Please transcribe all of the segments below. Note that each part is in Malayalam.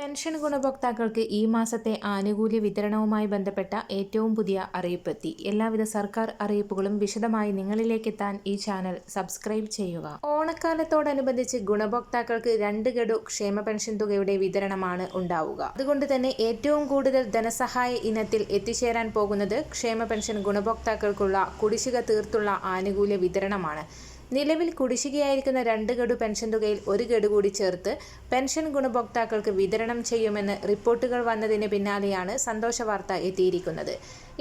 പെൻഷൻ ഗുണഭോക്താക്കൾക്ക് ഈ മാസത്തെ ആനുകൂല്യ വിതരണവുമായി ബന്ധപ്പെട്ട ഏറ്റവും പുതിയ അറിയിപ്പെത്തി. എല്ലാവിധ സർക്കാർ അറിയിപ്പുകളും വിശദമായി നിങ്ങളിലേക്ക് എത്താൻ ഈ ചാനൽ സബ്സ്ക്രൈബ് ചെയ്യുക. ഓണക്കാലത്തോടനുബന്ധിച്ച് ഗുണഭോക്താക്കൾക്ക് രണ്ട് ഗഡു ക്ഷേമ പെൻഷൻ തുകയുടെ വിതരണമാണ് ഉണ്ടാവുക. അതുകൊണ്ട് തന്നെ ഏറ്റവും കൂടുതൽ ധനസഹായ ഇനത്തിൽ എത്തിച്ചേരാൻ പോകുന്നത് ക്ഷേമ പെൻഷൻ ഗുണഭോക്താക്കൾക്കുള്ള കുടിശ്ശിക തീർത്തുള്ള ആനുകൂല്യ വിതരണമാണ്. നിലവിൽ കുടിശ്ശികയായിരിക്കുന്ന രണ്ട് ഗഡു പെൻഷൻ തുകയിൽ ഒരു ഗഡു കൂടി ചേർത്ത് പെൻഷൻ ഗുണഭോക്താക്കൾക്ക് വിതരണം ചെയ്യുമെന്ന് റിപ്പോർട്ടുകൾ വന്നതിന് പിന്നാലെയാണ് സന്തോഷ വാർത്ത എത്തിയിരിക്കുന്നത്.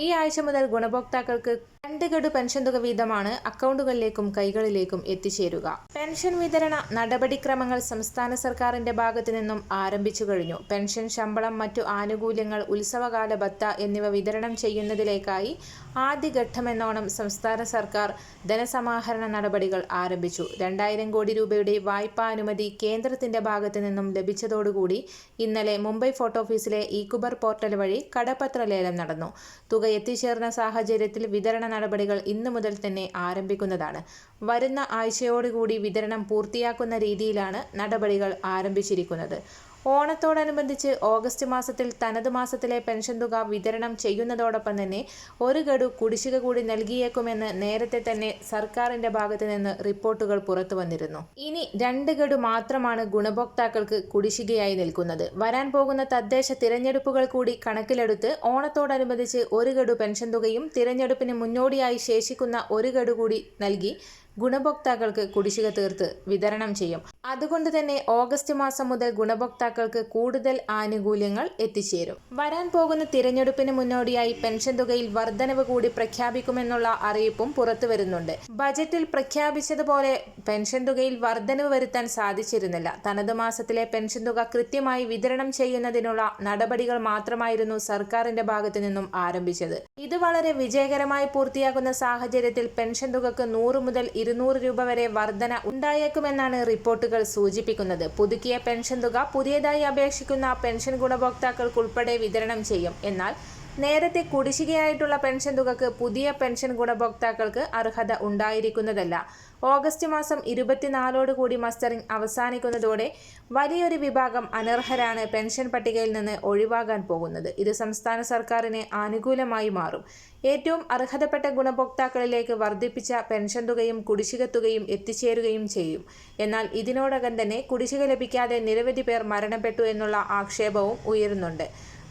ഈ ആഴ്ച മുതൽ ഗുണഭോക്താക്കൾക്ക് രണ്ട് ഗഡു പെൻഷൻ തുക വീതമാണ് അക്കൗണ്ടുകളിലേക്കും കൈകളിലേക്കും എത്തിച്ചേരുക. പെൻഷൻ വിതരണ നടപടിക്രമങ്ങൾ സംസ്ഥാന സർക്കാരിന്റെ ഭാഗത്തു നിന്നും ആരംഭിച്ചു കഴിഞ്ഞു. പെൻഷൻ ശമ്പളം മറ്റു ആനുകൂല്യങ്ങൾ ഉത്സവകാല ഭത്ത എന്നിവ വിതരണം ചെയ്യുന്നതിലേക്കായി ആദ്യഘട്ടമെന്നോണം സംസ്ഥാന സർക്കാർ ധനസമാഹരണ നടപടികൾ ആരംഭിച്ചു. രണ്ടായിരം കോടി രൂപയുടെ വായ്പാ അനുമതി കേന്ദ്രത്തിന്റെ ഭാഗത്തു നിന്നും ലഭിച്ചതോടുകൂടി ഇന്നലെ മുംബൈ ഫോട്ടോ ഓഫീസിലെ ഇക്കുബർ പോർട്ടൽ വഴി കടപത്ര ലേലം നടന്നു. തുക എത്തിച്ചേർന്ന സാഹചര്യത്തിൽ വിതരണ നടപടികൾ ഇന്നു മുതൽ തന്നെ ആരംഭിക്കുന്നതാണ്. വരുന്ന ആഴ്ചയോടുകൂടി വിതരണം പൂർത്തിയാക്കുന്ന രീതിയിലാണ് നടപടികൾ ആരംഭിച്ചിരിക്കുന്നത്. ഓണത്തോടനുബന്ധിച്ച് ഓഗസ്റ്റ് മാസത്തിൽ തനത് മാസത്തിലെ പെൻഷൻ തുക വിതരണം ചെയ്യുന്നതോടൊപ്പം തന്നെ ഒരു ഗഡു കുടിശ്ശിക കൂടി നൽകിയേക്കുമെന്ന് നേരത്തെ തന്നെ സർക്കാരിന്റെ ഭാഗത്തു നിന്ന് റിപ്പോർട്ടുകൾ പുറത്തു വന്നിരുന്നു. ഇനി രണ്ട് ഗഡു മാത്രമാണ് ഗുണഭോക്താക്കൾക്ക് കുടിശ്ശികയായി നിൽക്കുന്നത്. വരാൻ പോകുന്ന തദ്ദേശ തിരഞ്ഞെടുപ്പുകൾ കൂടി കണക്കിലെടുത്ത് ഓണത്തോടനുബന്ധിച്ച് ഒരു ഗഡു പെൻഷൻ തുകയും തിരഞ്ഞെടുപ്പിന് മുന്നോടിയായി ശേഷിക്കുന്ന ഒരു ഗഡു കൂടി നൽകി ഗുണഭോക്താക്കൾക്ക് കുടിശ്ശിക തീർത്ത് വിതരണം ചെയ്യും. അതുകൊണ്ട് തന്നെ ഓഗസ്റ്റ് മാസം മുതൽ ഗുണഭോക്താക്കൾക്ക് കൂടുതൽ ആനുകൂല്യങ്ങൾ എത്തിച്ചേരും. വരാൻ പോകുന്ന തിരഞ്ഞെടുപ്പിന് മുന്നോടിയായി പെൻഷൻ തുകയിൽ വർധനവ് കൂടി പ്രഖ്യാപിക്കുമെന്നുള്ള അറിയിപ്പും പുറത്തു വരുന്നുണ്ട്. ബജറ്റിൽ പ്രഖ്യാപിച്ചതുപോലെ പെൻഷൻ തുകയിൽ വർധനവ് വരുത്താൻ സാധിച്ചിരുന്നില്ല. തനത് മാസത്തിലെ പെൻഷൻ തുക കൃത്യമായി വിതരണം ചെയ്യുന്നതിനുള്ള നടപടികൾ മാത്രമായിരുന്നു സർക്കാരിന്റെ ഭാഗത്തു നിന്നും ആരംഭിച്ചത്. ഇത് വളരെ വിജയകരമായി പൂർത്തിയാക്കുന്ന സാഹചര്യത്തിൽ പെൻഷൻ തുകക്ക് നൂറ് മുതൽ ഇരുന്നൂറ് രൂപ വരെ വർധന ഉണ്ടായേക്കുമെന്നാണ് റിപ്പോർട്ടുകൾ സൂചിപ്പിക്കുന്നത്. പുതുക്കിയ പെൻഷൻ തുക പുതിയതായി അപേക്ഷിക്കുന്ന പെൻഷൻ ഗുണഭോക്താക്കൾക്കുൾപ്പെടെ വിതരണം ചെയ്യും. എന്നാൽ നേരത്തെ കുടിശ്ശികയായിട്ടുള്ള പെൻഷൻ തുകക്ക് പുതിയ പെൻഷൻ ഗുണഭോക്താക്കൾക്ക് അർഹത ഉണ്ടായിരിക്കുന്നതല്ല. ഓഗസ്റ്റ് മാസം ഇരുപത്തിനാലോട് കൂടി മസ്റ്ററിംഗ് അവസാനിക്കുന്നതോടെ വലിയൊരു വിഭാഗം അനർഹരാണ് പെൻഷൻ പട്ടികയിൽ നിന്ന് ഒഴിവാകാൻ പോകുന്നത്. ഇത് സംസ്ഥാന സർക്കാരിന് ആനുകൂലമായി മാറും. ഏറ്റവും അർഹതപ്പെട്ട ഗുണഭോക്താക്കളിലേക്ക് വർദ്ധിപ്പിച്ച പെൻഷൻ തുകയും കുടിശ്ശിക തുകയും എത്തിച്ചേരുകയും ചെയ്യും. എന്നാൽ ഇതിനോടകം തന്നെ കുടിശ്ശിക ലഭിക്കാതെ നിരവധി പേർ മരണപ്പെട്ടു എന്നുള്ള ആക്ഷേപവും ഉയരുന്നുണ്ട്.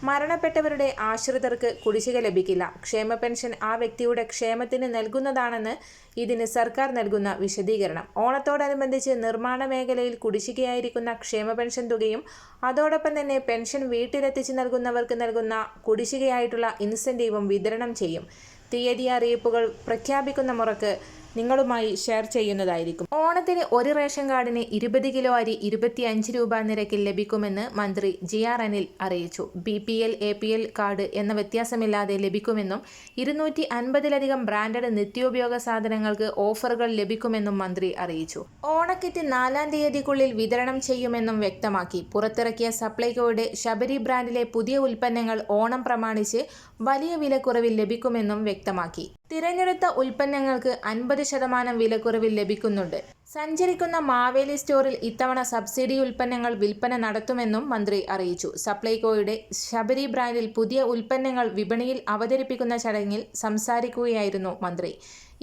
മരണപ്പെട്ടവരുടെ ആശ്രിതർക്ക് കുടിശ്ശിക ലഭിക്കില്ല. ക്ഷേമ പെൻഷൻ ആ വ്യക്തിയുടെ ക്ഷേമത്തിന് നൽകുന്നതാണെന്ന് ഇതിന് സർക്കാർ നൽകുന്ന വിശദീകരണം. ഓണത്തോടനുബന്ധിച്ച് നിർമ്മാണ മേഖലയിൽ കുടിശ്ശികയായിരിക്കുന്ന ക്ഷേമ പെൻഷൻ തുകയും അതോടൊപ്പം തന്നെ പെൻഷൻ വീട്ടിലെത്തിച്ച് നൽകുന്നവർക്ക് നൽകുന്ന കുടിശ്ശികയായിട്ടുള്ള ഇൻസെന്റീവും വിതരണം ചെയ്യും. തീയതി അറിയിപ്പുകൾ പ്രഖ്യാപിക്കുന്ന മുറക്ക് നിങ്ങളുമായി ഷെയർ ചെയ്യുന്നതായിരിക്കും. ഓണത്തിന് ഒരു റേഷൻ കാർഡിന് ഇരുപത് കിലോ അരി ഇരുപത്തിയഞ്ച് രൂപ നിരക്കിൽ ലഭിക്കുമെന്ന് മന്ത്രി ജി ആർ അനിൽ അറിയിച്ചു. B P L A P L card എന്ന വ്യത്യാസമില്ലാതെ ലഭിക്കുമെന്നും ഇരുന്നൂറ്റി അൻപതിലധികം ബ്രാൻഡഡ് നിത്യോപയോഗ സാധനങ്ങൾക്ക് ഓഫറുകൾ ലഭിക്കുമെന്നും മന്ത്രി അറിയിച്ചു. ഓണക്കിറ്റ് നാലാം തീയതിക്കുള്ളിൽ വിതരണം ചെയ്യുമെന്നും വ്യക്തമാക്കി. പുറത്തിറക്കിയ സപ്ലൈകോയുടെ ശബരി ബ്രാൻഡിലെ പുതിയ ഉൽപ്പന്നങ്ങൾ ഓണം പ്രമാണിച്ച് വലിയ വിലക്കുറവിൽ ലഭിക്കുമെന്നും വ്യക്തമാക്കി. തിരഞ്ഞെടുത്ത ഉൽപ്പന്നങ്ങൾക്ക് അൻപത് ശതമാനം വിലക്കുറവിൽ ലഭിക്കുന്നുണ്ട് സഞ്ചരിക്കുന്ന മാവേലി സ്റ്റോറിൽ ഇത്തവണ സബ്സിഡി ഉൽപ്പന്നങ്ങൾ വിൽപ്പന നടത്തുമെന്നും മന്ത്രി അറിയിച്ചു. സപ്ലൈകോയുടെ ശബരി ബ്രാൻഡിൽ പുതിയ ഉൽപ്പന്നങ്ങൾ വിപണിയിൽ അവതരിപ്പിക്കുന്ന ചടങ്ങിൽ സംസാരിക്കുകയായിരുന്നു മന്ത്രി.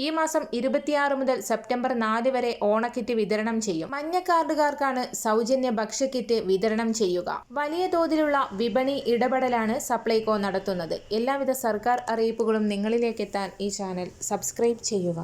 ഈ മാസം ഇരുപത്തിയാറ് മുതൽ സെപ്റ്റംബർ നാല് വരെ ഓണക്കിറ്റ് വിതരണം ചെയ്യും. മഞ്ഞ കാർഡുകാർക്കാണ് സൗജന്യ ഭക്ഷ്യക്കിറ്റ് വിതരണം ചെയ്യുക. വലിയ തോതിലുള്ള വിപണി ഇടപെടലാണ് സപ്ലൈകോ നടത്തുന്നത്. എല്ലാവിധ സർക്കാർ അറിയിപ്പുകളും നിങ്ങളിലേക്ക് എത്താൻ ഈ ചാനൽ സബ്സ്ക്രൈബ് ചെയ്യുക.